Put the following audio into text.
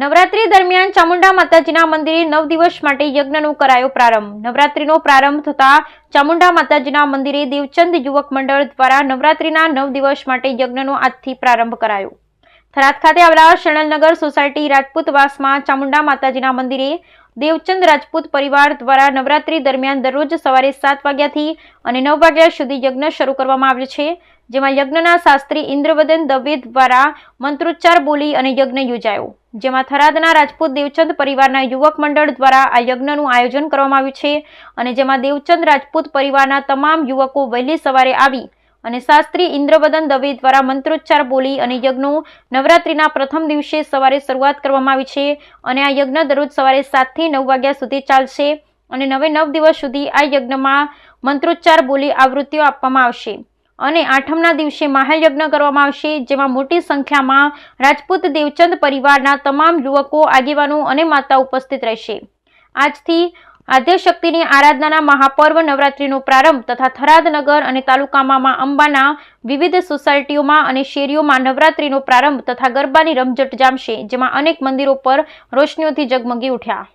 નવરાત્રી દરમિયાન ચામુંડા માતાજીના મંદિરે નવ દિવસ માટે યજ્ઞનો કરાયો પ્રારંભ. નવરાત્રીનો પ્રારંભ થતાં ચામુંડા માતાજીના મંદિરે દેવચંદ યુવક મંડળ દ્વારા નવરાત્રીના નવ દિવસ માટે યજ્ઞનો આજથી પ્રારંભ કરાયો. થરાદ ખાતે આવેલા શરણનગર સોસાયટી રાજપૂતવાસમાં ચામુંડા માતાજીના મંદિરે દેવચંદ રાજપૂત પરિવાર દ્વારા નવરાત્રી દરમિયાન દરરોજ સવારે સાત વાગ્યાથી અને નવ વાગ્યા સુધી યજ્ઞ શરૂ કરવામાં આવ્યો છે, જેમાં યજ્ઞના શાસ્ત્રી ઇન્દ્રવદન દવે દ્વારા મંત્રોચ્ચાર બોલી અને યજ્ઞ યોજાયો. જેમાં થરાદના રાજપૂત દેવચંદ પરિવારના યુવક મંડળ દ્વારા આ યજ્ઞનું આયોજન કરવામાં આવ્યું છે અને જેમાં દેવચંદ રાજપૂત પરિવારના તમામ યુવકો વહેલી સવારે આવી અને શાસ્ત્રી ઇન્દ્રવદન દવે દ્વારા મંત્રોચ્ચાર બોલી અને યજ્ઞો નવરાત્રિના પ્રથમ દિવસે સવારે શરૂઆત કરવામાં આવી છે અને આ યજ્ઞ દરરોજ સવારે સાતથી નવ વાગ્યા સુધી ચાલશે અને નવે નવ દિવસ સુધી આ યજ્ઞમાં મંત્રોચ્ચાર બોલી આવૃત્તિઓ આપવામાં આવશે. અને આઠમના દિવસે મહાયજ્ઞ કરવામાં આવશે, જેમાં મોટી સંખ્યામાં રાજપૂત દેવચંદ પરિવારના તમામ યુવકો, આગેવાનો અને માતા ઉપસ્થિત રહેશે. આજથી આદ્યશક્તિની આરાધનાના મહાપર્વ નવરાત્રિનો પ્રારંભ તથા થરાદ નગર અને તાલુકામાં અંબાના વિવિધ સોસાયટીઓમાં અને શેરીઓમાં નવરાત્રિનો પ્રારંભ તથા ગરબાની રમઝટ જામશે, જેમાં અનેક મંદિરો પર રોશનીઓથી જગમગી ઉઠ્યા.